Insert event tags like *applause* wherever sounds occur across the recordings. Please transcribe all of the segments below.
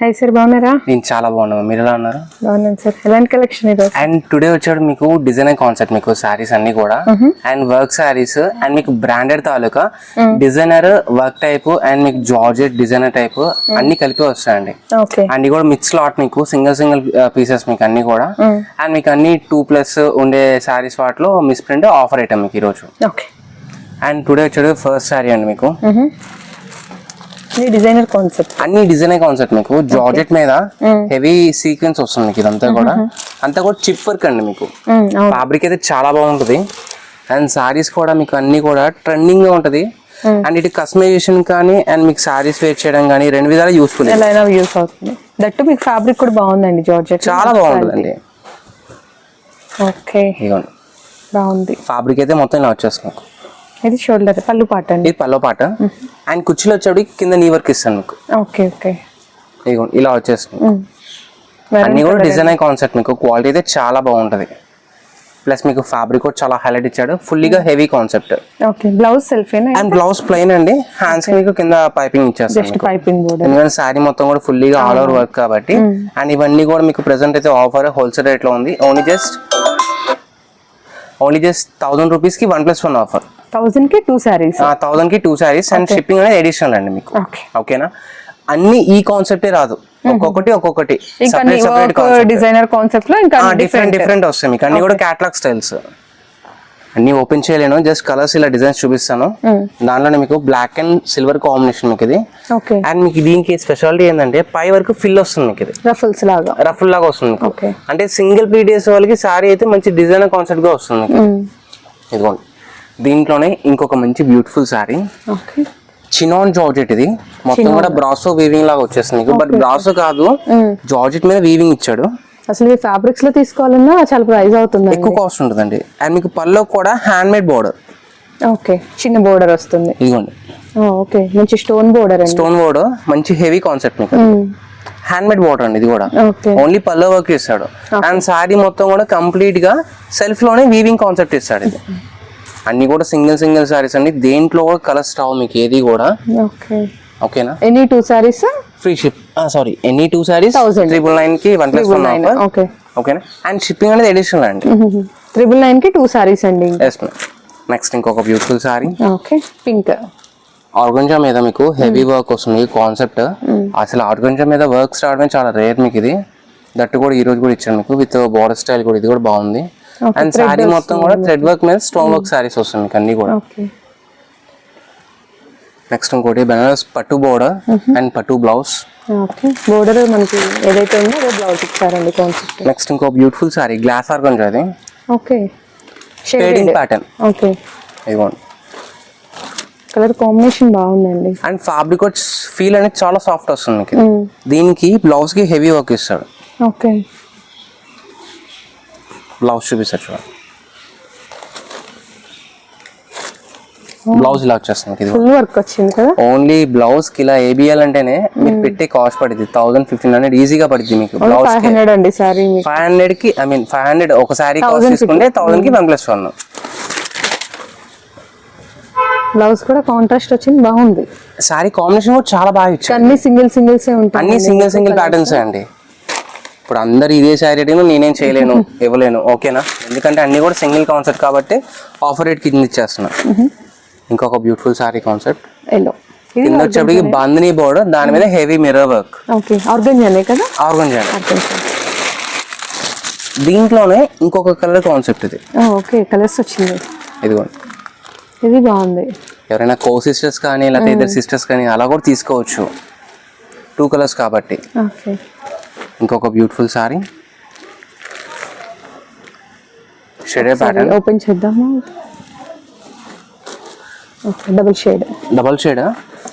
Hi sir బాగున్నారా? నేను చాలా బాగున్నాను. మీరు ఎలా ఉన్నారు? బాగున్నాను సార్ ఎలాంటి కలెక్షన్ ఈరోజు అండ్ టుడే వచ్చాడు మీకు డిజైనర్ కాన్సెప్ట్ మీకు సారీస్ అన్ని కూడా. అండ్ వర్క్ సారీస్ అండ్ మీకు బ్రాండెడ్ తాలూకా డిజైనర్ వర్క్ టైప్ అండ్ మీకు జార్జెట్ డిజైనర్ టైప్ అన్ని కలిపి వస్తాయండి. అండ్ ఇవి కూడా మిక్స్ లాట్ మీకు సింగిల్ సింగిల్ పీసెస్ మీకు అన్ని కూడా. అండ్ మీకు అన్ని టూ ప్లస్ ఉండే సారీస్ వాటిలో మిస్ ప్రింట్ ఆఫర్ ఐటమ్ మీకు ఈరోజు. ఓకే అండ్ టుడే వచ్చాడు ఫస్ట్ సారీ అండి మీకు. ఇది డిజైనర్ కాన్సెప్ట్ అన్ని డిజైనర్ కాన్సెప్ట్ మీకు. జార్జెట్ మీద హెవీ సీక్వెన్స్ వస్తుంది మీకు ఇదంతా కూడా. అంతా కూడా చిప్ వర్క్ అండి మీకు. ఫ్యాబ్రిక్ అయితే చాలా బాగుంటుంది. అండ్ సారీస్ కూడా మీకు అన్ని కూడా ట్రెండింగ్గా ఉంటది. అండ్ ఇటు కస్టమైజేషన్ కానీ అండ్ మీకు సారీస్ వేర్ చేయడం కానీ రెండు విధాలు యూస్ఫుల్ యూస్ అవుతుంది. దట్టు మీకు ఫ్యాబ్రిక్ కూడా బాగుందండి జార్జెట్. చాలా బాగుంటుందండి. ఓకే బాగుంది. ఫ్యాబ్రిక్ అయితే మొత్తం ఇలా వచ్చేస్తుంది. మీకు ఇది షోల్డర్ పళ్ళు పాట అండి. ఇది పల్లో పాట. అండ్ కుర్చీలు వచ్చేప్పటికి కింద నీ వర్క్ ఇస్తాను మీకు. Okay okay. ఇదిగోండి ఇలా వచ్చేస్తుంది. అన్ని కూడా డిజైన్ కాన్సెప్ట్ మీకు. క్వాలిటీ అయితే చాలా బాగుంటది. ప్లస్ మీకు ఫ్యాబ్రిక్ కూడా చాలా హైలైట్ ఇచ్చాడు. ఫుల్లీగా హెవీ కాన్సెప్ట్ ఓకే బ్లౌజ్ సెల్ఫేనా అండ్ బ్లౌజ్ ప్లెయిన్ అండి. హ్యాండ్స్ మీకు కింద పైపింగ్ ఇచ్చేస్తాను జస్ట్ పైపింగ్ ఎందుకంటే శారీ మొత్తం కూడా ఫుల్లీగా ఆల్ ఓవర్ వర్క్ కాబట్టి. అండ్ ఇవన్నీ కూడా మీకు ప్రెసెంట్ అయితే ఆఫర్ హోల్సేల్ రేట్లో ఉంది. Only just only just thousand రూపీస్కి వన్ ప్లస్ వన్ ఆఫర్ థౌసండ్కి టూ శారీస్ థౌసండ్కి టూ శారీస్ అండ్ షిప్పింగ్ అనేది ఎడిషనల్ అండి మీకు. ఓకే ఓకేనా అన్ని ఈ కాన్సెప్టే రాదు. ఒక్కొక్కటి ఒక్కొక్కటి. సెపరేట్ డిజైనర్ కాన్సెప్ట్లో ఇంకా డిఫరెంట్ డిఫరెంట్ వస్తాయి మీకు. అన్ని కూడా క్యాటలాగ్ స్టైల్స్ అన్ని ఓపెన్ చేయలేను. జస్ట్ కలర్స్ ఇలా డిజైన్స్ చూపిస్తాను. దానిలోనే మీకు బ్లాక్ అండ్ సిల్వర్ కాంబినేషన్ మీకు ఇది. అండ్ మీకు దీనికి స్పెషాలిటీ ఏంటంటే పై వరకు ఫిల్ వస్తుంది మీకు ఇది. రఫుల్స్ లాగా. రఫుల్ లాగా వస్తుంది మీకు. అంటే సింగిల్ పీడిఎస్ వాళ్ళకి సారీ అయితే మంచి డిజైనర్ కాన్సెప్ట్గా వస్తుంది మీకు. ఇదిగోండి. దీంట్లోనే ఇంకొక మంచి beautiful saree okay chinon georgette ఇది. మొత్తం కూడా బ్రాసో వీవింగ్ లాగా వచ్చేస్తుంది. బట్ బ్రాసో కాదు జార్జెట్ మీద వీవింగ్ ఇచ్చాడు. అసలు ఈ ఫ్యాబ్రిక్స్లో తీసుకోవాలన్నా చాలా ప్రైస్ అవుతుంది ఎక్కువ కాస్ట్ ఉంటుందండి. అండ్ మీకు పల్లో కూడా హ్యాండ్ మేడ్ బోర్డర్ ఓకే చిన్న బోర్డర్ వస్తుంది. ఇదిగోండి. ఓకే మంచి స్టోన్ బోర్డర్ స్టోన్ బోర్డర్ మంచి హెవీ కాన్సెప్ట్ మీకు హ్యాండ్ మేడ్ బోర్డర్ అండి ఇది కూడా. ఓన్లీ పల్లో వర్క్ ఇస్తాడు అండ్ సారీ మొత్తం కూడా కంప్లీట్గా సెల్ఫ్లోనే వీవింగ్ కాన్సెప్ట్ ఇస్తాడు ఇది. అన్ని కూడా సింగిల్ సింగిల్ సారీస్ అండి. దేంట్లో కూడా కలర్స్ రావు మీకు ఏది కూడా. ఓకే. ఓకేనా? Any two sarees free ship sorry any two sarees. Triple నైన్కి వన్ ప్లస్ వన్ ఓకే. ఓకేనా? అండ్ షిప్పింగ్ అనేది అడిషనల్ అండి. త్రిబుల్ నైన్కి టూ సారీస్ అండి. నెక్స్ట్ ఇంకొక beautiful saree okay. Pink organza మీద మీకు హెవీ వర్క్ వస్తుంది. కాన్సెప్ట్ అసలు ఆర్గంజా మీద వర్క్స్ రావడమే చాలా రేర్ మీకు ఇది. దట్టు కూడా ఈ రోజు కూడా ఇచ్చాను మీకు. విత్ బార్డర్ స్టైల్ కూడా ఇది కూడా బాగుంది. అండ్ సారీ మొత్తం కూడా థ్రెడ్ వర్క్ మీద స్టోన్ వర్క్ సారీస్ వస్తుంది మీకు అన్ని కూడా. నెక్స్ట్ ఇంకోటి బెనారస్ పట్టు బోర్డర్ అండ్ పట్టు బ్లౌజ్ బోర్డర్ మనకి ఏదైతే ఉందో అదే బ్లౌజ్ ఇచ్చారండి కాన్సెప్ట్ నెక్స్ట్ ఇంకో బ్యూటిఫుల్ సారీ గ్లాస్ ఆర్గంజా అది. ఓకే షేడింగ్ ప్యాటర్న్ ఓకే ఇదిగోండి కలర్ కాంబినేషన్ బాగుందండి. అండ్ ఫ్యాబ్రిక్ ఫీల్ అనేది చాలా సాఫ్ట్ వస్తుంది ఇది. దీనికి బ్లౌజ్కి హెవీ వర్క్ ఇస్తాడు. ఓకే బ్లౌజ్ చూపిస్తాడు చూడండి బ్లౌజ్ ఇలా వచ్చేస్తుంది ఇది. ఫుల్ వర్క్ వచ్చింది కదా? ఓన్లీ బ్లౌజ్కి ఇలా ఏబిఎల్ అంటేనే మీకు పెట్టే కాస్ట్ పడుతుంది. థౌసండ్ ఫిఫ్టీన్ హండ్రెడ్ ఈజీగా పడుతుంది మీకు బ్లౌజ్ ఫైవ్ హండ్రెడ్ అండి సారీ ఫైవ్ హండ్రెడ్కి ఐ మీన్ ఫైవ్ హండ్రెడ్ ఒక సారీ కాస్ట్ తీసుకుంటే థౌసండ్కి వన్ ప్లస్ వన్ బ్లౌజ్ కూడా కాంట్రాస్ట్ వచ్చింది బాగుంది. సారీ కాంబినేషన్ కూడా చాలా బాగా ఇచ్చారు. అన్ని సింగిల్ సింగిల్స్ ఉంటాయి అన్ని సింగిల్ సింగిల్ ప్యాటర్న్స్ అండి. ఇప్పుడు అందరు ఇదే శారీ రేటింగ్ నేనేం చేయలేను *laughs* ఇవ్వలేను. ఓకేనా? ఎందుకంటే అన్ని కూడా సింగిల్ కాన్సెప్ట్ కాబట్టి ఆఫర్ రేట్ కింద ఇచ్చేస్తున్నా. ఇంకొక బ్యూటిఫుల్ సారీ కాన్సెప్ట్ కింద వచ్చేప్పటికి బాందిని బోర్డర్ దాని మీద హెవీ మిర్రర్ వర్క్ ఆర్గంజానే కదా. దీంట్లోనే ఇంకొక కలర్ కాన్సెప్ట్ ఇది. ఓకే. కలర్స్ వచ్చింది. ఇదిగోండి. ఇది బాగుంది. ఎవరైనా కో సిస్టర్స్ కానీ లేకపోతే ఇద్దరు సిస్టర్స్ కానీ అలా కూడా తీసుకోవచ్చు. టూ కలర్స్ కాబట్టి. ఓకే. ఇంకొక beautiful saree shaded pattern open చేద్దామా? డబుల్ షేడ్ డబల్ షేడ్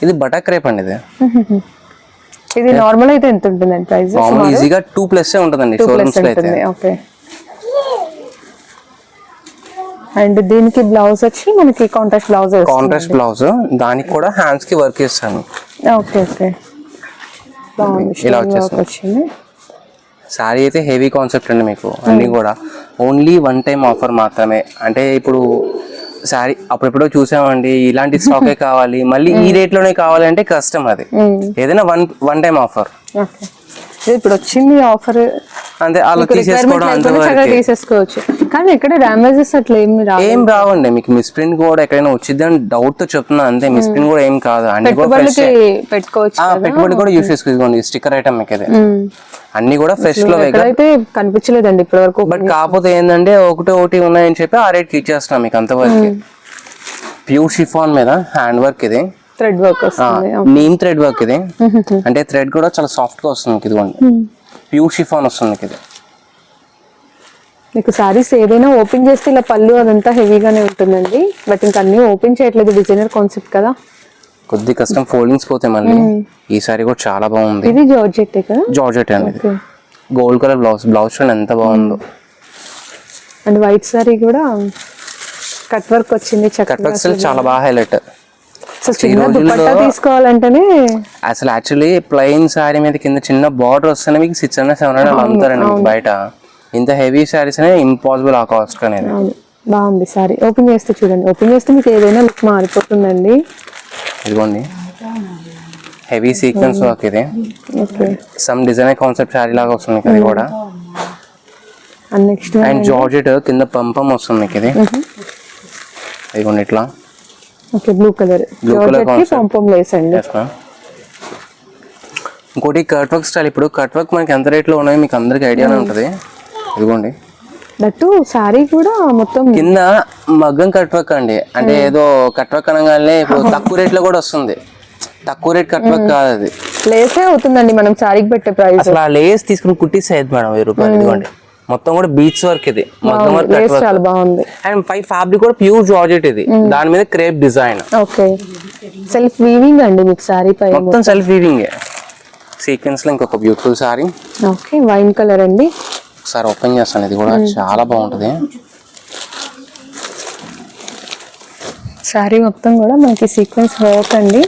ఇది బటర్ క్రేప్ అండి ఇది. *laughs* ఇది నార్మల్ అయితే ఎంత ఉంటుందండి ప్రైస్ మామూలు ఈజీగా టూ ప్లస్ ఉంటుందండి టూ ప్లస్ షోరూమ్స్లో అయితే. ఓకే అండ్ దీనికి బ్లౌజ్ వచ్చి మనకి కాంట్రాస్ట్ బ్లౌజ్ కాంట్రాస్ట్ బ్లౌజ్ దానికి కూడా హ్యాండ్స్కి వర్క్ చేస్తాను. ఓకే ఓకే ఇలా Stone సారీ అయితే హెవీ కాన్సెప్ట్ అండి మీకు అన్నీ కూడా. ఓన్లీ వన్ టైం ఆఫర్ మాత్రమే. అంటే ఇప్పుడు సారీ అప్పుడెప్పుడో చూసామండి ఇలాంటి స్టాకే *laughs* కావాలి. మళ్ళీ ఈ రేట్లోనే కావాలంటే కష్టం అది. ఏదైనా వన్ వన్ టైం ఆఫర్ ఇప్పుడు వచ్చింది ఆఫర్ అంతే అలా తీసేసుకోవడం తీసేసుకోవచ్చు. కానీ ఎక్కడ డ్యామేజెస్ అట్లా ఏమి రా ఏం రావండి మీకు మిస్ ప్రింట్ కూడా ఎక్కడైనా వచ్చింది అని డౌట్తో చెప్తున్నా అంతే. మిస్ ప్రింట్ కూడా ఏం కాదు. అన్ని పెట్టుకోవచ్చు పెట్టుబడి కూడా యూస్ చేసుకోండి స్టిక్కర్ ఐటమ్ ఉమ్. అన్ని కూడా ఫ్రెష్లో ఎక్కడైతే కనిపించలేదండి ఇప్పటి వరకు బట్ కాకపోతే ఏంటంటే ఒకటి ఒకటి ఉన్నాయని చెప్పి ఆ రేట్ ఇచ్చేస్తున్నాం మీకు అంతవరకు ప్యూర్ షిఫాన్ మీద హ్యాండ్ వర్క్ ఇది. థ్రెడ్ వర్క్ నీమ్ థ్రెడ్ వర్క్ ఇది. అంటే థ్రెడ్ కూడా చాలా సాఫ్ట్గా వస్తుంది ఇదిగోండి. ప్యూర్ షిఫాన్ వస్తుంది మీకు ఇది. మీకు సారీస్ ఏదైనా ఓపెన్ చేస్తే ఇలా పళ్ళు అదంతా హెవీగానే ఉంటుందండి. బట్ ఇంకా అన్ని ఓపెన్ చేయట్లేదు డిజైనర్ కాన్సెప్ట్ కదా. కొద్ది కష్టం ఫోల్డింగ్స్ పోతే మళ్ళీ. ఈ సారీ కూడా చాలా బాగుంది. ఇది జార్జెట్ కదా? జార్జెట్ అండి గోల్డ్ కలర్ బ్లౌజ్ బ్లౌజ్ చూడండి ఎంత బాగుందో. అండ్ వైట్ సారీ కూడా కట్ వర్క్ వచ్చింది కట్ వర్క్ చాలా బాగా హైలైట్ అసలు చిన్న దుపట్టా తీసుకోవాలంటేనే అసలు యాక్చువల్లీ ప్లెయిన్ శారీ మీద కింద చిన్న బార్డర్ వస్తేనే మీకు సిక్స్ హండ్రెడ్ సెవెన్ హండ్రెడ్ అమ్ముతారండి బయట. ఇంత హెవీ శారీస్ అనే ఇంపాసిబుల్ ఆ కాస్ట్ అనేది. బాగుంది సారీ ఓపెన్ చేస్తే చూడండి. ఓపెన్ చేస్తే మీకు ఏదైనా లుక్ మారిపోతుందండి. ఇదిగోండి. హెవీ సీక్వెన్స్ వర్క్ ఇది. సమ్ డిజైన్ కాన్సెప్ట్ శారీ లాగా వస్తుంది అది కూడా. అండ్ నెక్స్ట్ అండ్ జార్జెట్ కింద పంపం వస్తుంది మీకు ఇది. ఇదిగోండి ఇట్లా. Okay blue colour. పంపం ma'am. ఇంకోటి కట్ వర్క్ స్టైల్ ఇప్పుడు కట్ వర్క్ మనకి ఎంత రేట్లో ఉన్నాయో మీకు అందరికి ఐడియానే ఉంటుంది. ఇదిగోండి. దట్టు సారీ కూడా మొత్తం కింద మగ్గం కట్ వర్క్ అండి. అంటే ఏదో కట్ వర్క్ అనగానే ఇప్పుడు తక్కువ రేట్లో కూడా వస్తుంది. తక్కువ రేట్ కట్ వర్క్ కాదు అది. లేసే అవుతుందండి మనం సారీకి పెట్టే ప్రైస్ అసలు ఆ లేస్ తీసుకుని కుట్టిస్తే మేడం వెయ్యి రూపాయలు. ఇదిగోండి. మొత్తం కూడా బీచ్ వర్క్ ఇది. మగ్గం వర్క్ బాగుంది. అండ్ పై ఫ్యాబ్రిక్ కూడా ప్యూర్ జార్జెట్ ఇది. దాని మీద crepe design okay. Self weaving అండి మీకు సారీ పై మొత్తం సెల్ఫ్ వీవింగ్ సీక్వెన్స్లో ఇంకొక beautiful saree okay wine colour అండి. ఒకసారి ఓపెన్ చేస్తాను. ఇది కూడా చాలా బాగుంటది. సారీ మొత్తం కూడా మనకి సీక్వెన్స్ వర్క్ అండి.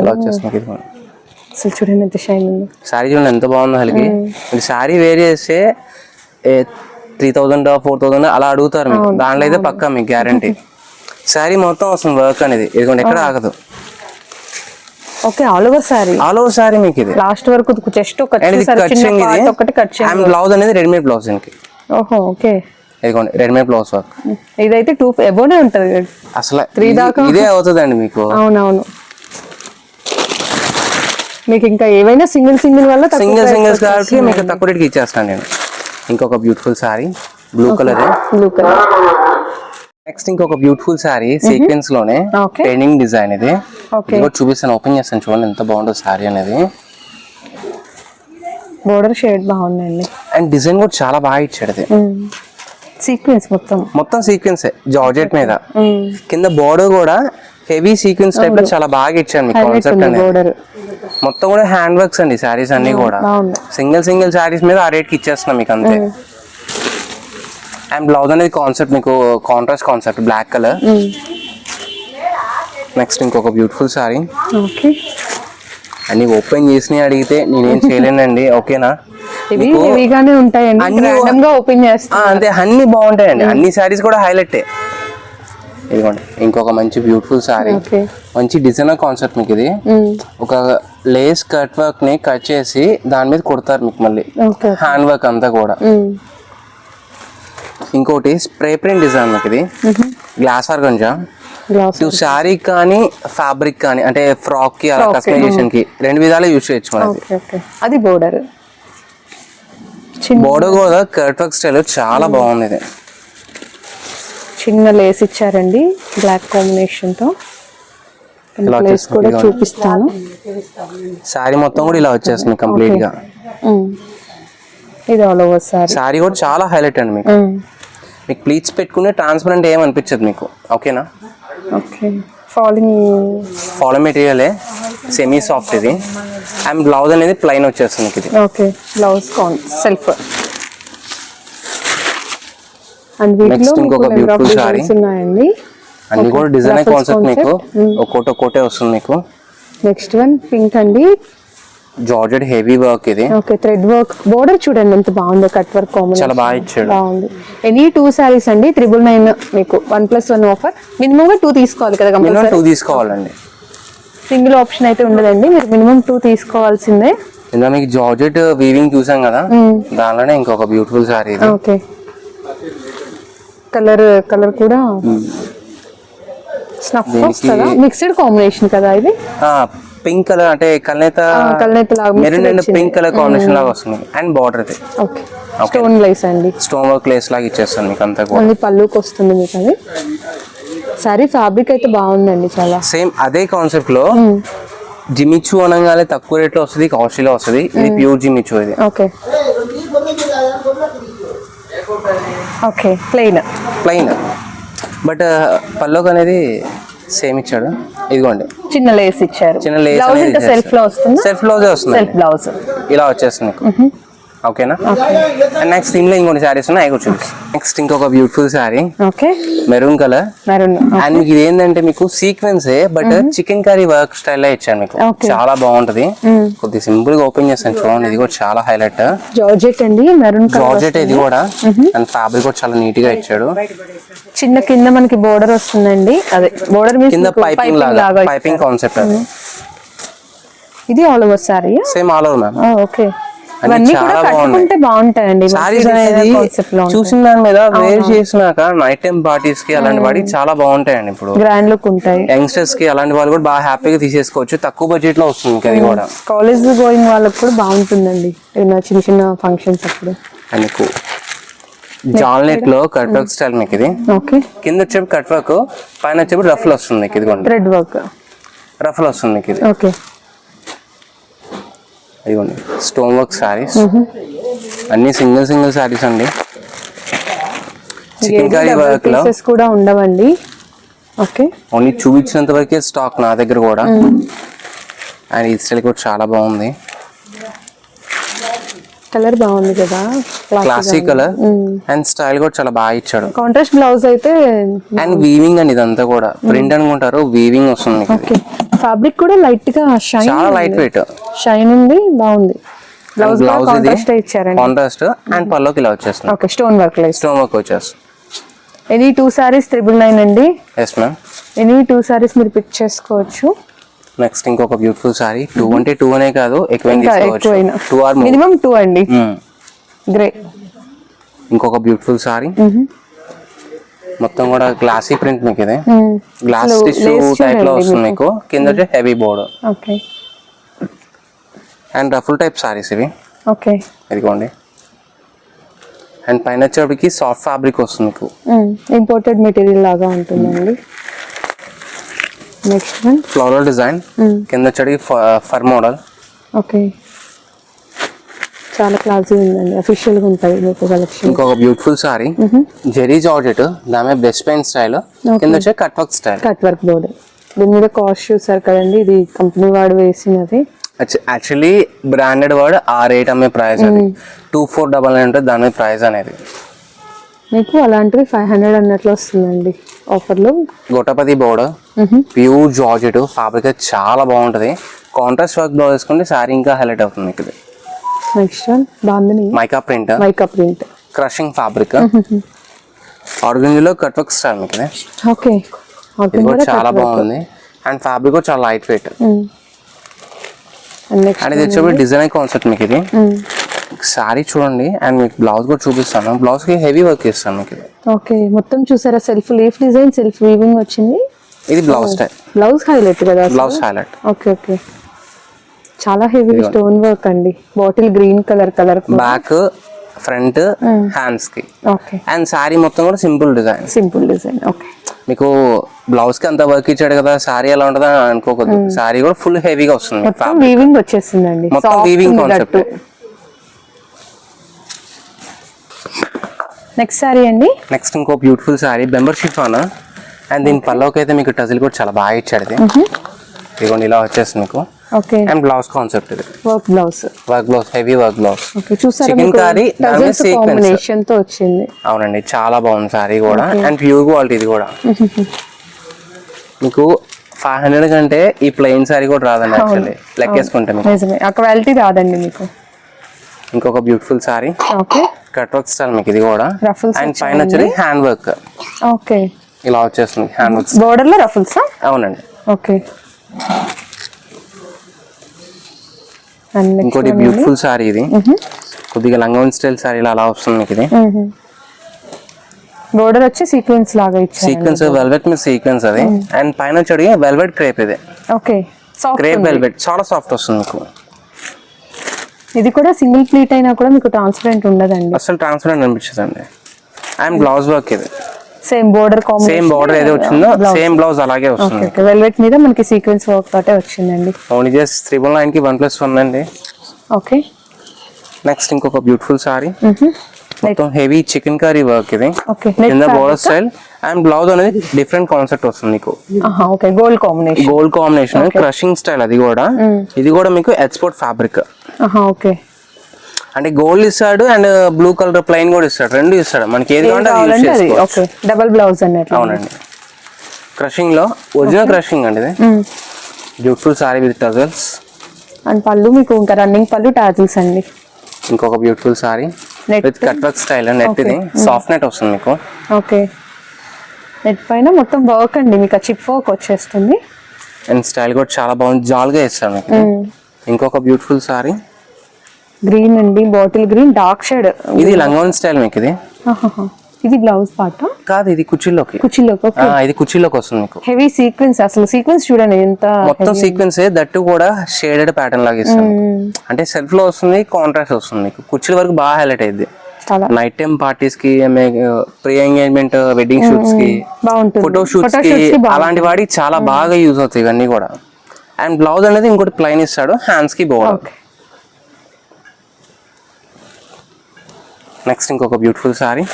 ఇలా వచ్చేస్తుంది అసలు చూడండి ఎంత షైన్ ఉంది. శారీ చూడండి ఎంత బాగుందో అసలుకి శారీ వేర్ చేస్తే త్రీ థౌజండ్ ఫోర్ థౌజండ్ అలా అడుగుతారు మీకు. దాంట్లో అయితే పక్కా మీకు గ్యారంటీ శారీ మొత్తం వస్తుంది వర్క్ అనేది. ఇదిగోండి ఎక్కడ ఆగదు. Okay all over saree all over saree మీకు ఇది. లాస్ట్ వరకు జస్ట్ ఒక కట్చింగ్ ఇది ఒకటి కట్ అండ్ బ్లౌజ్ అనేది రెడీమేడ్ బ్లౌజ్ దీనికి. ఓహో ఓకే ఇదిగోండి రెడీమేడ్ బ్లౌజ్ వర్క్ ఇదైతే టూ ఎబోనే ఉంటది? అసలు ఇది- దాకా? ఇదే అవుతుందండి మీకు. అవునవును. మీకు ఇంకా ఏవైనా సింగిల్ సింగిల్ వల్ల సింగిల్ సింగిల్స్ కాబట్టి మీకు తక్కువ రేట్కి ఇచ్చేస్తాను నేను. ఇంకొక beautiful saree blue colour blue colour next ఇంకొక బ్యూటిఫుల్ శారీ సీక్వెన్స్లోనే. ట్రైనింగ్ డిజైన్ ఇది. చూపిస్తాను ఓపెన్ చేస్తాను చూడండి ఎంత బాగుందో శారీ అనేది. బోర్డర్ షేడ్ బాగుందండి. అండ్ డిజైన్ కూడా చాలా బాగా ఇచ్చాడు ఇది. సీక్వెన్స్ మొత్తం. మొత్తం సీక్వెన్స్ జార్జెట్ మీద. కింద బోర్డర్ కూడా హెవీ సీక్వెన్స్ టైప్లో చాలా బాగా ఇచ్చాను మీకు కాన్సెప్ట్ అనేది. మొత్తం కూడా హ్యాండ్ వర్క్స్ అండి శారీస్ అన్ని కూడా. సింగిల్ సింగిల్ శారీస్ మీద ఆ రేట్కి ఇచ్చేస్తున్నాం మీకు అంతే అండ్ బ్లౌజ్ అనేది కాన్సెప్ట్ మీకు contrast concept black colour next ఇంకొక బ్యూటిఫుల్ ఓకే అన్ని ఓపెన్ చేసి అడిగితే నేనేం చేయలేనండి ఓకేనా? అన్ని ఓపెన్ చేస్తా అంతే అన్ని బాగుంటాయండి. అన్ని శారీస్ కూడా హైలైట్ ఇదిగోండి ఇంకొక మంచి బ్యూటిఫుల్ ఓకే. మంచి డిజైనర్ కాన్సెప్ట్ మీకు ఇది. ఒక లేస్ కట్ వర్క్ని కట్ చేసి దాని మీద కుడతారు మీకు మళ్ళీ. హ్యాండ్ వర్క్ అంతా కూడా. ఇంకోటి స్ప్రే ప్రింట్ డిజైన్ మీకు ఇది. గ్లాస్ గ్లాస్ ఇటు శారీ కానీ ఫ్యాబ్రిక్ కానీ అంటే ఫ్రాక్కి అలా కస్టమైజేషన్కి. రెండు విధాలు యూస్ చేయొచ్చు అది బోర్డర్ బోర్డర్ కూడా కట్ వర్క్ స్టైల్ చాలా బాగుంది ఇది. చిన్న లేస్ ఇచ్చారండి బ్లాక్ కాంబినేషన్తో. ఇలా లేస్ కూడా. చూపిస్తాను. శారీ మొత్తం కూడా ఇలా వచ్చేస్తుంది కంప్లీట్గా. ఇది ఆల్ ఓవర్ సారీ శారీ కూడా చాలా హైలైట్ అండి మీకు. మీకు ప్లీట్స్ పెట్టుకునే ట్రాన్స్పరెంట్ ఏం అనిపించదు మీకు. ఓకేనా ఓకే ఫాలింగ్ ఫాలో మెటీరియలే సెమీ సాఫ్ట్ ఇది. అండ్ బ్లౌజ్ అనేది ప్లైన్ వచ్చేస్తుంది మీకు ఇది. ఓకే బ్లౌజ్ కాన్ సెల్ఫ్ అండ్ వీటిలో ఇంకొక saree. డిజైన్స్ ఉన్నాయండి అన్ని కూడా Ruffles కాన్సెప్ట్ మీకు. concept. ఒక్కోటి ఒక్కోటే వస్తుంది మీకు. నెక్స్ట్ వన్ పింక్ అండి. జార్జెట్ హెవీ వర్క్ ఇది. ఓకే థ్రెడ్ వర్క్ బోర్డర్ చూడండి ఎంత బాగుందో కట్ వర్క్ చాలా కాంబినేషన్ బాగా ఇచ్చాడు. బాగుంది. ఎనీ టూ సారీస్ అండి త్రిబుల్ నైన్ మీకు. One plus one offer minimum గా టూ తీసుకోవాలి కదా మినిమం టూ తీసుకోవాలండి. సింగిల్ ఆప్షన్ అయితే ఉండదండి. మీరు మినిమం టూ తీసుకోవాల్సిందే. ఇందులో మీకు జార్జెట్ వీవింగ్ చూసాం కదా? దానిలోనే ఇంకొక beautiful saree okay colour colour కూడా స్నఫ్ వస్తుందా? మిక్స్డ్ కాంబినేషన్ కదా ఇది? పింక్ కలర్ అంటే కల్నేత కల్నేత లాగా maroon and. Pink colour combination లాగా వస్తుంది. అండ్ బార్డర్ ఇది. ఓకే. స్టోన్ లైస్ అండి. స్టోన్ వర్క్ లేస్ లాగా ఇచ్చేస్తాను మీకు అంతా కూడా పళ్ళుకి వస్తుంది మీకు అది. సారీ ఫ్యాబ్రిక్ అయితే బాగుందండి చాలా. సేమ్ అదే కాన్సెప్ట్లో జిమిచు అనగానే తక్కువ రేట్లో వస్తుంది కాస్ట్లీలో వస్తుంది. ఇది ప్యూర్ జిమిచు ఇది. Okay. Okay plain plain but పల్లోకి అనేది సేమ్ ఇచ్చాడు. ఇదిగోండి. చిన్న లేస్ ఇచ్చారు. చిన్న లేస్ సెల్ఫ్లో వస్తుందా సెల్ఫ్ బ్లౌజే వస్తుంది? సెల్ఫ్ బ్లౌజ్ ఇలా వచ్చేస్తుంది. ఓకేనా? అండ్ నెక్స్ట్ దీనిలో ఇంకొన్ని శారీస్ ఉన్నాయి కూడా చూపిస్తాను నెక్స్ట్ ఇంకొక beautiful saree okay maroon colour maroon and మీకు ఇది ఏంటంటే మీకు సీక్వెన్సే బట్ చికెన్ కర్రీ వర్క్ స్టైల్లో ఇచ్చాను మీకు. చాలా బాగుంటది. కొద్దిగా సింపుల్గా ఓపెన్ చేస్తాను చూడండి ఇది కూడా చాలా హైలైట్ జార్జెట్ అండి మెరూన్ జార్జెట్ ఇది కూడా. అండ్ ఫ్యాబ్రిక్ కూడా చాలా నీట్గా ఇచ్చాడు. చిన్న కింద మనకి బోర్డర్ వస్తుందండి. అదే బోర్డర్ మీద కింద పైపింగ్ లాగా పైపింగ్ కాన్సెప్ట్ అది. ఇది all over saree same all over ma'am okay ఇవన్నీ కూడా. కట్టుకుంటే బాగుంటాయండి. చూసిన దాని మీద వేర్ చేసినాక నైట్ టైం పార్టీస్కి అలాంటి వాటికి చాలా బాగుంటాయండి ఇప్పుడు. గ్రాండ్ లుక్ ఉంటాయి. యంగ్స్టర్స్కి అలాంటి వాళ్ళు కూడా బాగా హ్యాపీగా తీసేసుకోవచ్చు. తక్కువ బడ్జెట్లో వస్తుంది అది కూడా. కాలేజ్ గోయింగ్ వాళ్ళకి కూడా బాగుంటుందండి. చిన్న చిన్న ఫంక్షన్స్ అప్పుడు. అండ్ మీకు జాల్ నెట్లో కట్ వర్క్ స్టైల్ మీకు ఇది. ఓకే కింద వచ్చేప్పుడు కట్ వర్క్ పైన వచ్చేప్పుడు రఫ్లు వస్తుంది మీకు ఇదిగోండి థ్రెడ్ వర్క్ రఫ్లు వస్తుంది మీకు ఇది. ఓకే ఇదిగోండి స్టోన్ వర్క్ సారీస్ అన్ని సింగిల్ సింగిల్ సారీస్ అండి. చికెన్ కర్రీ వర్క్లో కూడా ఉండవండి. ఓకే. ఓన్లీ చూపించినంత వరకే స్టాక్ నా దగ్గర కూడా. అండ్ ఈ స్టైల్ కూడా చాలా బాగుంది. కలర్ బాగుంది కదా? క్లాసిక్ కలర్ అండ్ స్టైల్ కూడా చాలా బాగా ఇచ్చాడు. కాంట్రాస్ట్ బ్లౌజ్ అయితే అండ్ వీవింగ్ అండి ఇదంతా కూడా. ప్రింట్ అనుకుంటారు వీవింగ్ వస్తుంది ఫ్యాబ్రిక్ కూడా లైట్గా షైన్ చాలా లైట్ వెయిట్ షైన్ ఉంది బాగుంది. బ్లౌజ్ కాంట్రాస్ట్ ఇచ్చారండి. కాంట్రాస్ట్ అండ్ పల్లోకి ఇలా వచ్చేస్తుంది. Okay stone work lace stone work వచ్చేస్తుంది. Any two sarees triple nine అండి? Yes ma'am any two sarees మీరు పిక్ చేసుకోవచ్చు. నెక్స్ట్ ఇంకొక బ్యూటిఫుల్ సారీ టూ అంటే టూ అనే కాదు ఎక్కువ టూ ఆర్ మినిమం టూ అండి. గ్రే ఇంకొక బ్యూటిఫుల్ సారీ మొత్తం కూడా గ్లాసీ ప్రింట్ మీకు ఇది. గ్లాస్ టిష్యూ టైప్లో వస్తుంది మీకు. కింద వచ్చి heavy border okay and ruffle type sarees ఇవి. ఓకే ఇదిగోండి. అండ్ పైన వచ్చేప్పటికి సాఫ్ట్ ఫ్యాబ్రిక్ వస్తుంది మీకు. ఇంపోర్టెడ్ మెటీరియల్ లాగా ఉంటుందండి. నెక్స్ట్ వన్ ఫ్లోరల్ డిజైన్ కింద వచ్చేటికి ఫర్ మోడల్ ఓకే చాలా క్లాసీ ఉందండి. అఫీషియల్గా ఉంటుంది మీకు కలెక్షన్ ఇంకొక బ్యూటిఫుల్ సారీ జెరీ జార్జెట్ దాని మీద బెస్ట్ పెయిన్ స్టైల్ కింద వచ్చే cut work style cut work border దీని మీద కాస్ట్ చూసారు కదండి. ఇది కంపెనీ వాడు వేసినది. యాక్చువల్లీ బ్రాండెడ్ వర్డ్ ఆ రేట్ అమ్మే ప్రైస్ అది. టూ ఫోర్ డబల్ నైన్ ఉంటుంది దాని ప్రైస్ అనేది. మీకు అలాంటివి ఫైవ్ హండ్రెడ్ అన్నట్లు వస్తుందండి ఆఫర్లో gota patti border pure georgette fabric చాలా బాగుంటుంది. కాంట్రాస్ట్ వర్క్ బ్లౌజ్ వేసుకుంటే సారీ ఇంకా హైలైట్ అవుతుంది ఇది. Next one bandhani mica print mica print crushing fabric ఆర్గంజీలో cut work style మీకు ఓకే. చాలా బాగుంది. అండ్ ఫ్యాబ్రిక్ కూడా చాలా లైట్ వెయిట్ అండ్ ఇది వచ్చేప్పుడు డిజైన్ కాన్సెప్ట్ మీకు ఇది. సారీ చూడండి అండ్ మీకు బ్లౌజ్ కూడా చూపిస్తాను. బ్లౌజ్కి హెవీ వర్క్ ఇస్తాను మీకు. ఓకే మొత్తం చూసారా? Self leaf design self weaving వచ్చింది. ఇది బ్లౌజ్ స్టైల్ బ్లౌజ్ హైలైట్ కదా బ్లౌజ్ హైలైట్ ఓకే ఓకే. చాలా హెవీ స్టోన్ వర్క్ అండి. Bottle green colour colour back front హ్యాండ్స్కి. ఓకే. అండ్ సారీ మొత్తం కూడా simple design simple design okay. మీకు బ్లౌజ్కి అంత వర్క్ ఇచ్చాడు కదా సారీ ఎలా ఉంటుందో అని అనుకోకూడదు సారీ కూడా ఫుల్ హెవీగా వస్తుంది వీవింగ్ వచ్చేసిందండి. మొత్తం concept. గట్టు. నెక్స్ట్ సారీ అండి. నెక్స్ట్ ఇంకో బ్యూటిఫుల్ సారీ బెంబర్ షిఫాన్ అండ్ దీని పల్లోకి అయితే మీకు టజిల్ కూడా చాలా బాగా ఇచ్చాడు ఇది. ఇదిగోండి ఇలా వచ్చేస్తుంది మీకు. ఓకే అండ్ బ్లౌజ్ కాన్సెప్ట్ ఇది. Work blouse work blouse heavy work blouse sequence. కాంబినేషన్తో వచ్చింది. అవునండి చాలా బాగుంది సారీ కూడా. అండ్ ప్యూర్ క్వాలిటీ ఇది కూడా. *laughs* మీకు ఫైవ్ హండ్రెడ్ కంటే ఈ ప్లెయిన్ సారీ కూడా రాదండి యాక్చువల్లీ లెక్కేసుకుంటే మీకు. నిజమే. ఆ క్వాలిటీ రాదండి మీకు. ఇంకొక beautiful saree okay cut work style మీకు ఇది కూడా. రఫుల్స్ అండ్ పైన వచ్చేది హ్యాండ్ వర్క్ ఓకే. ఇలా వచ్చేస్తుంది హ్యాండ్ వర్క్ బోర్డర్లో రఫుల్సా అవునండి. ఓకే. ఇంకోటి బ్యూటిఫుల్ సారీ ఇది. కొద్దిగా లంగవన్ స్టైల్ సారీ ఇలా అలా వస్తుంది మీకు ఇది. బోర్డర్ వచ్చి సీక్వెన్స్ లాగా ఇచ్చారు సీక్వెన్స్ వెల్వెట్ మీద సీక్వెన్స్ అది. అండ్ పైన వచ్చేది వెల్వెట్ క్రేప్ ఇది. ఓకే. సాఫ్ట్ క్రేప్ వెల్వెట్ చాలా సాఫ్ట్ వస్తుంది మీకు. ఇది కూడా సింగిల్ ప్లీట్ అయినా కూడా మీకు ట్రాన్స్పరెంట్ ఉండదండి. అసలు ట్రాన్స్పరెంట్ అనిపించదు అండి అండ్ బ్లౌజ్ వర్క్ ఇది. సేమ్ బోర్డర్ సేమ్ బార్డర్ ఏదో వచ్చిందో సేమ్ బ్లౌజ్ అలాగే వస్తుంది. ఓకే వెల్వెట్ మీద మనకి సీక్వెన్స్ వర్క్ తోటే వచ్చిందండి. ఓన్లీ జస్ట్ త్రిబుల్ నైన్కి వన్ ప్లస్ వన్ అండి. ఓకే నెక్స్ట్ ఇంకొక బ్యూటిఫుల్ సారీ మొత్తం హెవీ చికెన్ కర్రీ వర్క్ ఇది. ఓకే కింద బోర్డర్ స్టైల్ అండ్ బ్లౌజ్ అనేది డిఫరెంట్ కాన్సెప్ట్ వస్తుంది మీకు. Okay gold combination. Gold combination crushing style అది కూడా. ఇది కూడా మీకు ఎక్స్పోర్ట్ ఫ్యాబ్రిక్. ఓకే. అంటే గోల్డ్ ఇస్తాడు అండ్ బ్లూ కలర్ ప్లెయిన్ కూడా ఇస్తాడు రెండు ఇస్తాడు. మనకి ఏది కావాలంటే ఓకే. డబల్ బ్లౌజ్ అవునండి. క్రషింగ్లో ఒరిజినల్ క్రషింగ్ అండి ఇది. Beautiful sari with tassels and pallu మీకు ఇంకా రన్నింగ్ పళ్ళు టాజిల్స్ అండి. ఇంకొక beautiful sari. With cut work style net ఇది. సాఫ్ట్ నెట్ వస్తుంది మీకు. ఓకే. నెట్ పైన మొత్తం వర్క్ అండి మీకు ఆ చిప్ వర్క్ వచ్చేస్తుంది. అండ్ స్టైల్ కూడా చాలా బాగుంది. జాల్గా ఇస్తాడు మీకు ఇంకొక బ్యూటిఫుల్ సారీ గ్రీన్ అండి బాటిల్ గ్రీన్ డార్క్ షేడ్ ఇది లంగోన్ స్టైల్ మీకు ఇది? ఇది బ్లౌజ్ పాట కాదు ఇది కుర్చీలోకి కుర్చీలోకి ఆ, ఇది కుర్చీలోకి వస్తుంది మీకు. హెవీ సీక్వెన్స్ అసలు సీక్వెన్స్ చూడండి ఎంత మొత్తం సీక్వెన్స్ దట్టు కూడా షేడెడ్ ప్యాటర్న్ లాగా ఇస్తుంది అంటే సెల్ఫ్లో వస్తుంది కాంట్రాస్ట్ వస్తుంది మీకు. కుర్చీల వరకు బాగా హైలైట్ అయింది చాలా నైట్ టైం పార్టీస్కి ప్రీ ఎంగేజ్మెంట్ వెడ్డింగ్ షూట్స్కి ఫోటో షూట్స్కి. అలాంటి వాడికి చాలా బాగా యూజ్ అవుతాయి ఇవన్నీ కూడా. అండ్ బ్లౌజ్ అనేది ఇంకోటి ప్లైన్ ఇస్తాడు హ్యాండ్స్కి బోర్డర్ నెక్స్ట్ ఇంకొక బ్యూటిఫుల్ సారీ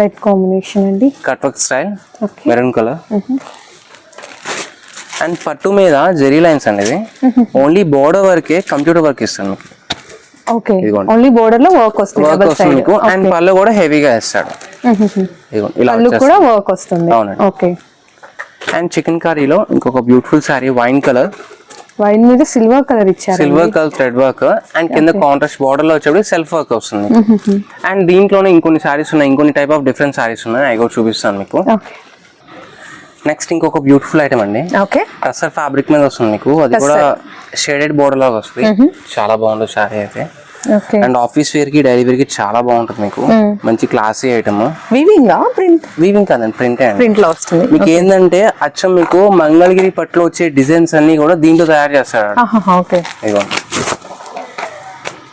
రెడ్ కాంబినేషన్ అండి. Cut work style maroon colour and పట్టు మీద జెరీ లైన్స్ అనేది ఓన్లీ బోర్డర్ వరకే కంప్యూటర్ వర్క్ ఇస్తాను. మీకు. ఓన్లీ బోర్డర్లో వర్క్ వస్తుంది అండ్ పళ్ళు కూడా హెవీగా పళ్ళు కూడా వర్క్ వస్తుంది. అవునండి. ఓకే అండ్ చికెన్ కర్రీలో ఇంకొక beautiful sari wine colour wine మీద సిల్వర్ కలర్ ఇచ్చారు silver colour thread work and కింద కాంట్రాస్ట్ బార్డర్లో వచ్చేప్పుడు సెల్ఫ్ వర్క్ వస్తుంది. అండ్ దీంట్లోనే ఇంకొన్ని సారీస్ ఉన్నాయి. ఇంకొన్ని టైప్ ఆఫ్ డిఫరెంట్ సారీస్ ఉన్నాయి. అవి కూడా చూపిస్తాను మీకు. నెక్స్ట్ ఇంకొక బ్యూటిఫుల్ ఐటమ్ అండి. ఓకే. టసర్ ఫ్యాబ్రిక్ మీద వస్తుంది మీకు. అది కూడా షేడెడ్ బోర్డర్ లాగా వస్తుంది. చాలా బాగుంటుంది సారీ అయితే. అండ్ ఆఫీస్ వేర్కి డైలీ వేర్కి చాలా బాగుంటుంది మీకు. మంచి classy item weaving print weaving కాదండి ప్రింట్ అండి. ప్రింట్లో వస్తుంది. మీకు ఏంటంటే అచ్చం మీకు మంగళగిరి పట్టులో వచ్చే డిజైన్స్ అన్ని కూడా దీంట్లో తయారు ఓకే. ఇదిగోండి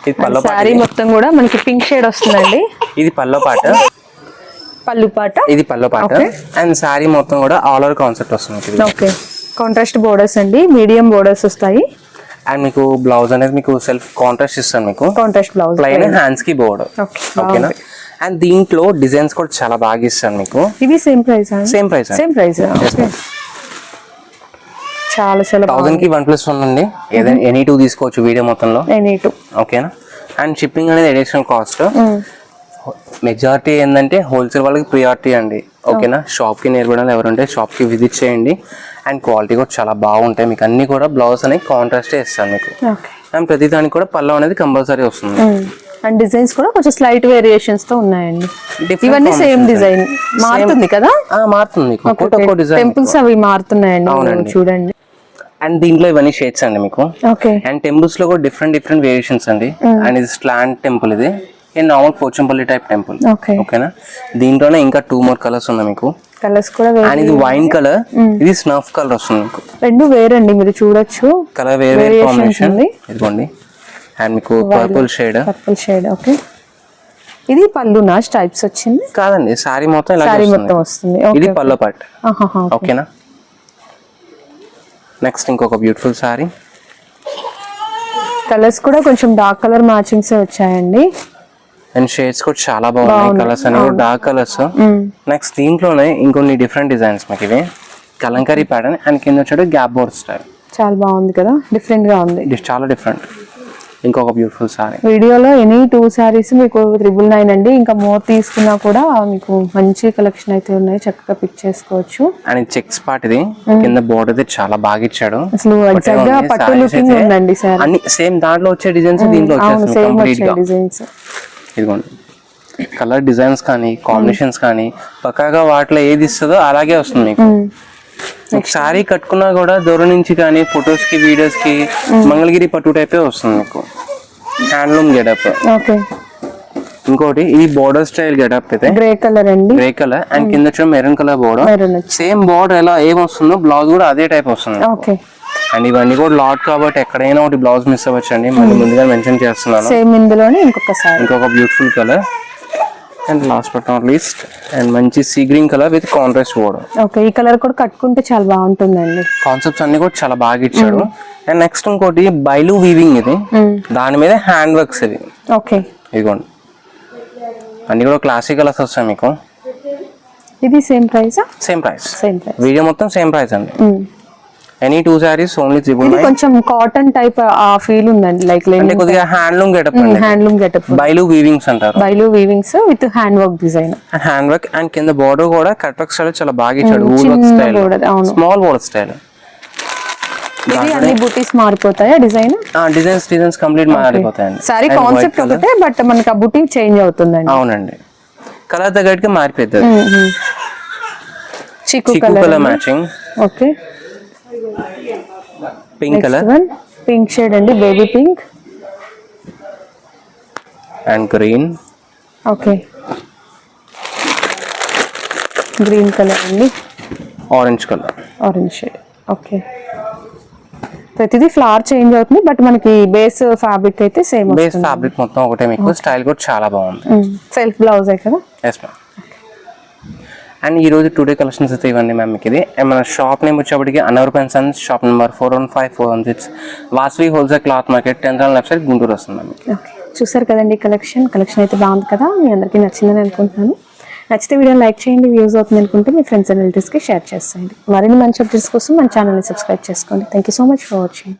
ఇది పల్లో పాట శారీ మొత్తం కూడా మనకి పింక్ షేడ్ వస్తుందండి. ఇది పల్లో పాట. పళ్ళు పాట? ఇది పల్లో పాట. అండ్ శారీ మొత్తం కూడా ఆల్ ఓవర్ కాన్సెప్ట్ వస్తుంది. ఓకే. కాంట్రాస్ట్ బోర్డర్స్ అండి. మీడియం బోర్డర్స్ వస్తాయి. అండ్ మీకు బ్లౌజ్ అనేది మీకు సెల్ఫ్ కాంట్రాస్ట్ ఇస్తాను మీకు. కాంట్రాస్ట్ బ్లౌజ్ ప్లైన్ హ్యాండ్స్కి బోర్డర్ ఓకే ఓకేనా అండ్ దీంట్లో డిజైన్స్ కూడా చాలా బాగా ఇస్తాను మీకు. ఇది same price same price same price చాలా చాలా థౌసండ్కి వన్ ప్లస్ వన్ అండి. ఏదైనా ఎనీ టూ తీసుకోవచ్చు వీడియో మొత్తంలో. ఎనీ టూ ఓకేనా అండ్ షిప్పింగ్ అనేది అడిషనల్ కాస్ట్ మెజారిటీ ఏంటంటే హోల్సేల్ వాళ్ళకి ప్రియారిటీ అండి ఓకేనా? షాప్కి నేర్పడం ఎవరుంటే షాప్కి విజిట్ చేయండి. అండ్ క్వాలిటీ కూడా చాలా బాగుంటాయి. మీకు అన్ని కూడా బ్లౌజ్ అనేది కాంట్రాస్టే ఇస్తాను మీకు. అండ్ ప్రతి దానికి కూడా పల్లె అనేది కంపల్సరీ వస్తుంది. అండ్ డిజైన్స్ కూడా కొంచెం స్లైట్ వేరియేషన్స్తో ఉన్నాయండి. ఇవన్నీ సేమ్ డిజైన్ మారుతుంది కదా? ఆ, మారుతుంది టెంపుల్స్ అవి మారుతున్నాయండి. చూడండి. అండ్ దీంట్లో ఇవన్నీ షేడ్స్ అండి మీకు. ఓకే. అండ్ టెంపుల్స్లో కూడా డిఫరెంట్ డిఫరెంట్ వేరియేషన్స్ అండి. అండ్ ఇది స్లాంట్ టెంపుల్ ఇది. ఇది normal Pochampally type temple okay ఓకేనా దీంట్లోనే ఇంకా టూ మోర్ కలర్స్ ఉన్నాయి మీకు. కలర్స్ కూడా అండ్ ఇది వైన్ కలర్ ఇది స్నఫ్ కలర్ వస్తుంది మీకు. రెండు వేరండి మీరు చూడొచ్చు. కలర్ వేరే వేరే కాంబినేషన్ ఉంది. ఇదిగోండి. అండ్ మీకు purple shade purple shade okay ఇది పళ్ళు నా స్టైప్స్ వచ్చింది. కాదండి సారీ మొత్తం ఇలా సారీ మొత్తం వస్తుంది. ఇది పాట్ ఆహాహా. ఓకేనా నెక్స్ట్ ఇంకొక బ్యూటిఫుల్ సారీ కలర్స్ కూడా కొంచెం డార్క్ కలర్ మ్యాచింగ్స్ వచ్చాయండి. అండ్ షేడ్స్ కూడా చాలా బాగున్నాయి. కలర్స్ అనేవి డార్క్ కలర్స్. నెక్స్ట్ దీంట్లోనే ఇంకొన్ని డిఫరెంట్ డిజైన్స్ మీకు ఇవి. కలంకరీ ప్యాటర్న్ అండ్ కింద వచ్చాడు గ్యాప్ బోర్డ్ స్టైల్ చాలా బాగుంది కదా? డిఫరెంట్గా ఉంది. చాలా డిఫరెంట్ ఇంకొక బ్యూటిఫుల్ సారీ వీడియోలో ఎనీ టూ శారీస్ మీకు త్రిబుల్ నైన్ అండి. ఇంకా మోర్ తీసుకున్నా కూడా మీకు మంచి కలెక్షన్ అయితే ఉన్నాయి. చక్కగా పిక్ చేసుకోవచ్చు. అండ్ చెక్స్ పార్ట్ ఇది. కింద బోర్డర్ అయితే చాలా బాగా ఇచ్చాడు. అసలు ఎగ్జాక్ట్గా పట్టు లుకింగ్ ఉందండి సార్ అన్ని సేమ్ దాంట్లో వచ్చే డిజైన్స్ దీంట్లో సేమ్ కంప్లీట్గా. డిజైన్స్ ఇదిగోండి. కలర్ డిజైన్స్ కానీ కాంబినేషన్స్ కానీ పక్కాగా వాటిలో ఏది ఇస్తుందో అలాగే వస్తుంది మీకు. సారీ కట్టుకున్నా కూడా దూరం నుంచి కానీ ఫొటోస్కి వీడియోస్కి మంగళగిరి పట్టు టైపే వస్తుంది మీకు. Handloom getup. ఓకే. ఇంకోటి ఇది బోర్డర్ స్టైల్ గెటప్ అయితే. గ్రే కలర్ అండి. గ్రే కలర్ అండ్ కింద maroon colour border. Same border ఎలా ఏం వస్తుందో బ్లౌజ్ కూడా అదే టైప్ వస్తుంది. ఓకే. అండ్ ఇవన్నీ కూడా లాట్ కాబట్టి ఎక్కడైనా ఒకటి బ్లౌజ్ మిస్ అవ్వచ్చు అండి మళ్ళీ ముందుగా మెన్షన్ చేస్తున్నాను. సేమ్ ఇందులోనే ఇంకొకసారి ఇంకొక beautiful colour and last but not least and మంచి sea green colour with contrast border okay ఈ కలర్ కూడా కట్టుకుంటే చాలా బాగుంటుందండి. కాన్సెప్ట్స్ అన్ని కూడా చాలా బాగా ఇచ్చాడు అండ్ నెక్స్ట్ ఇంకోటి బైలు వీవింగ్ ఇది. దాని మీద హ్యాండ్ వర్క్స్ ఇది. ఓకే ఇదిగోండి. అన్ని కూడా క్లాసిక్ కలర్స్ వస్తాయి మీకు. ఇది same ప్రైసా same price same price video మొత్తం సేమ్ ప్రైస్ అండి. Any two saris only triple కొంచెం కాటన్ టైప్ ఆ ఫీల్ ఉందండి లైక్ అంటే కొద్దిగా హ్యాండ్లూమ్ గెటప్ హ్యాండ్లూమ్ గెటప్ బైలు వీవింగ్స్ అంటారు. బైలు weavings with hand work design hand work and కింద బోర్డర్ కూడా కట్ వర్క్ స్టైల్ చాలా బాగా ఇచ్చాడు. స్టైల్. స్మాల్ బోర్డర్ స్టైల్ ఇది అన్ని బుటీస్ మారిపోతాయా డిజైన్? డిజైన్స్ డిజైన్స్ కంప్లీట్ మారిపోతాయండి. సారీ కాన్సెప్ట్. ఒకటే బట్ మనకి ఆ బుటీ చేంజ్ అవుతుందండి. అవునండి. కలర్ తగ్గట్టుగా మారిపోతుంది చిక్కు colour matching okay pink colour pink shade అండి baby pink and green okay green colour అండి. Orange colour orange shade okay ప్రతిదీ ఫ్లవర్ చేంజ్ అవుతుంది బట్ మనకి బేస్ ఫ్యాబ్రిక్ అయితే సేమ్ బేస్ ఫ్యాబ్రిక్ మొత్తం ఒకటే మీకు. స్టైల్ కూడా చాలా బాగుంది. సెల్ఫ్ బ్లౌజ్ కదా? ఎస్ మ్యామ్ అండ్ ఈరోజు టుడే కలెక్షన్స్ అయితే ఇవ్వండి మ్యామ్ మీకు ఇది. మన షాప్ నేమ్ వచ్చేప్పటికి Anwar పెన్సన్స్ shop number four one five four one six Vasavi wholesale cloth market tenth left side Guntur వస్తుంది మ్యామ్ ఓకే చూసారు కదండి కలెక్షన్ కలెక్షన్ అయితే బాగుంది కదా? మీ అందరికీ నచ్చిందని అనుకుంటున్నాను. నచ్చితే వీడియో లైక్ చేయండి వ్యూస్ అవుతుంది అనుకుంటే మీ ఫ్రెండ్స్ అండ్ రిలేటివ్స్కి షేర్ చేసేయండి. మరిన్ని మంచి అప్డేట్స్ కోసం మన ఛానల్ని సబ్స్క్రైబ్ చేసుకోండి. Thank you so much for watching